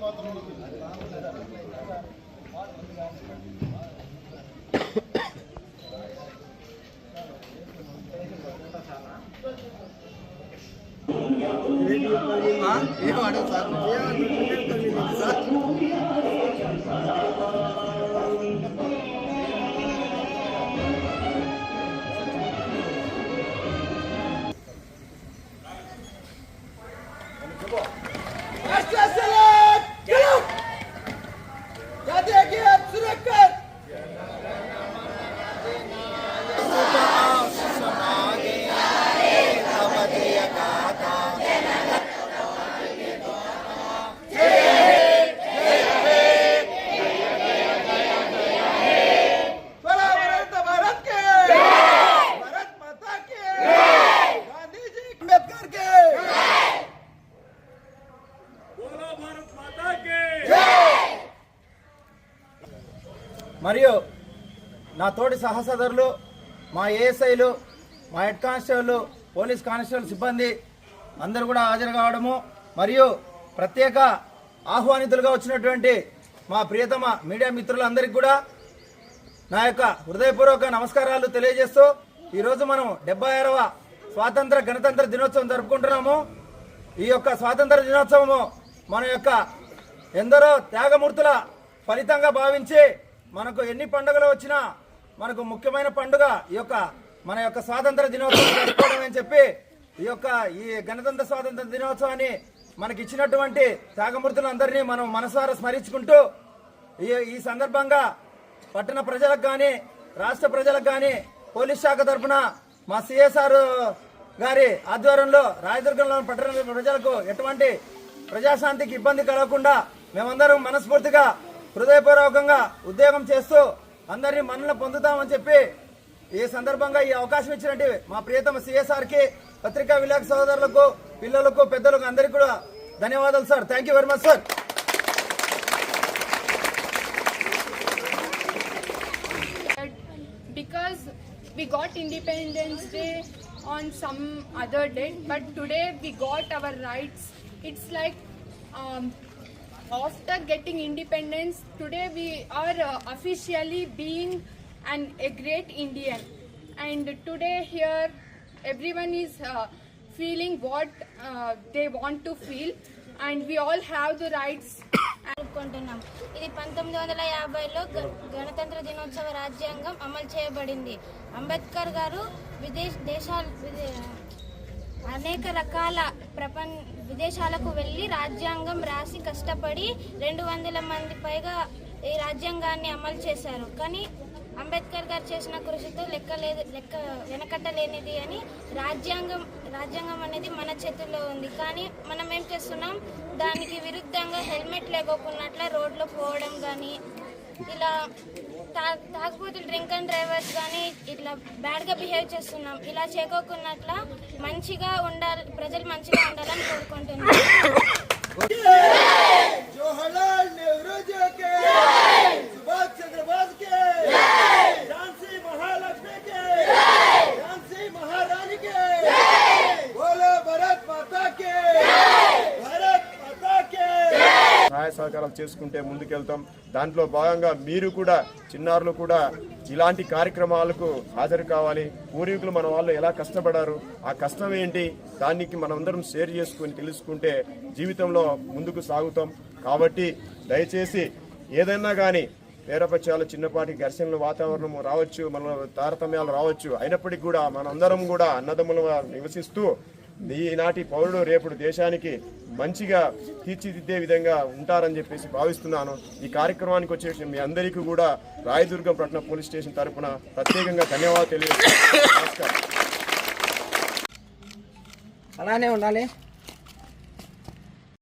మాత్రం ఏం అడుగు సార్ ఏమడుగు సార్ మరియు నా తోటి సహసదరులు మా ఏఎస్ఐలు మా హెడ్ కానిస్టేబుల్ పోలీస్ కానిస్టేబుల్ సిబ్బంది అందరూ కూడా హాజరు కావడము మరియు ప్రత్యేక ఆహ్వానితులుగా వచ్చినటువంటి మా ప్రియతమ మీడియా మిత్రులందరికీ కూడా నా యొక్క హృదయపూర్వక నమస్కారాలు తెలియజేస్తూ ఈరోజు మనం డెబ్బై ఆరవ స్వాతంత్ర గణతంత్ర దినోత్సవం జరుపుకుంటున్నాము. ఈ యొక్క స్వాతంత్ర దినోత్సవము మన యొక్క ఎందరో త్యాగమూర్తుల ఫలితంగా భావించి మనకు ఎన్ని పండుగలు వచ్చినా మనకు ముఖ్యమైన పండుగ ఈ యొక్క మన యొక్క స్వాతంత్ర దినోత్సవం జరుపుకోవడం అని చెప్పి ఈ యొక్క ఈ గణతంత్ర స్వాతంత్ర దినోత్సవాన్ని మనకి ఇచ్చినటువంటి త్యాగమూర్తులందరినీ మనం మనసారా స్మరించుకుంటూ ఈ ఈ సందర్భంగా పట్టణ ప్రజలకు కానీ రాష్ట్ర ప్రజలకు కానీ పోలీస్ శాఖ తరఫున మా సిఎస్ఆర్ గారి ఆధ్వర్యంలో రాయదుర్గంలో పట్టణ ప్రజలకు ఎటువంటి ప్రజాశాంతికి ఇబ్బంది కలగకుండా మేమందరం మనస్ఫూర్తిగా హృదయపూర్వకంగా ఉద్యోగం చేస్తూ అందరినీ మన్నలు పొందుతామని చెప్పి ఈ సందర్భంగా ఈ అవకాశం ఇచ్చినట్టు మా ప్రియతమ సిఎస్ఆర్కి పత్రికా విలేక సోదరులకు పిల్లలకు పెద్దలకు అందరికీ కూడా ధన్యవాదాలు sir thank you very much sir because we got Independence Day on some other date, but today we got our rights. It's like um, after getting independence, today we are uh, officially being an, a great Indian. And today here, everyone is uh, feeling what uh, they want to feel, and we all have the rights జరుపుకుంటున్నాం ఇది పంతొమ్మిది వందల యాభైలో గ- గణతంత్ర దినోత్సవ రాజ్యాంగం అమలు చేయబడింది అంబేద్కర్ గారు విదేశ దేశాల విదే- అనేక రకాల ప్రపంచ విదేశాలకు వెళ్ళి రాజ్యాంగం రాసి కష్టపడి రెండు వందల మంది పైగా ఈ రాజ్యాంగాన్ని అమలు చేశారు. కానీ అంబేద్కర్ గారు చేసిన కృషితో లెక్క లేదు లెక్క వెనకట్టలేనిది అని రాజ్యాంగం రాజ్యాంగం అనేది మన చేతుల్లో ఉంది. కానీ మనం ఏం చేస్తున్నాం? దానికి విరుద్ధంగా హెల్మెట్ లేకోకున్నట్ల రోడ్లో పోవడం కానీ ఇలా తాగుబోతులు డ్రింక్ అండ్ డ్రైవర్స్ కానీ ఇట్లా బ్యాడ్గా బిహేవ్ చేస్తున్నాం. ఇలా చేయకోకున్నట్ల మంచిగా ఉండాలి ప్రజలు మంచిగా ఉండాలని కోరుకుంటున్నాం. సహకారాలు చేసుకుంటే ముందుకెళ్తాం. దాంట్లో భాగంగా మీరు కూడా చిన్నారులు కూడా ఇలాంటి కార్యక్రమాలకు హాజరు కావాలి. పూర్వీకులు మన వాళ్ళు ఎలా కష్టపడారు ఆ కష్టం ఏంటి దానికి మనమందరం షేర్ చేసుకుని తెలుసుకుంటే జీవితంలో ముందుకు సాగుతాం. కాబట్టి దయచేసి ఏదైనా కానీ పేరపక్షాలు చిన్నపాటి ఘర్షణలు వాతావరణం రావచ్చు మన తారతమ్యాలు రావచ్చు. అయినప్పటికీ కూడా మనందరం కూడా అన్నదమ్ములుగా నివసిస్తూ ఈనాటి పౌరుడు రేపు దేశానికి మంచిగా తీర్చిదిద్దే విధంగా ఉంటారని చెప్పేసి భావిస్తున్నాను. ఈ కార్యక్రమానికి వచ్చేసి మీ అందరికీ కూడా రాయదుర్గం పట్టణ పోలీస్ స్టేషన్ తరఫున ప్రత్యేకంగా ధన్యవాదాలు తెలియజేస్తాను నమస్కారం. అలానే ఉండాలి.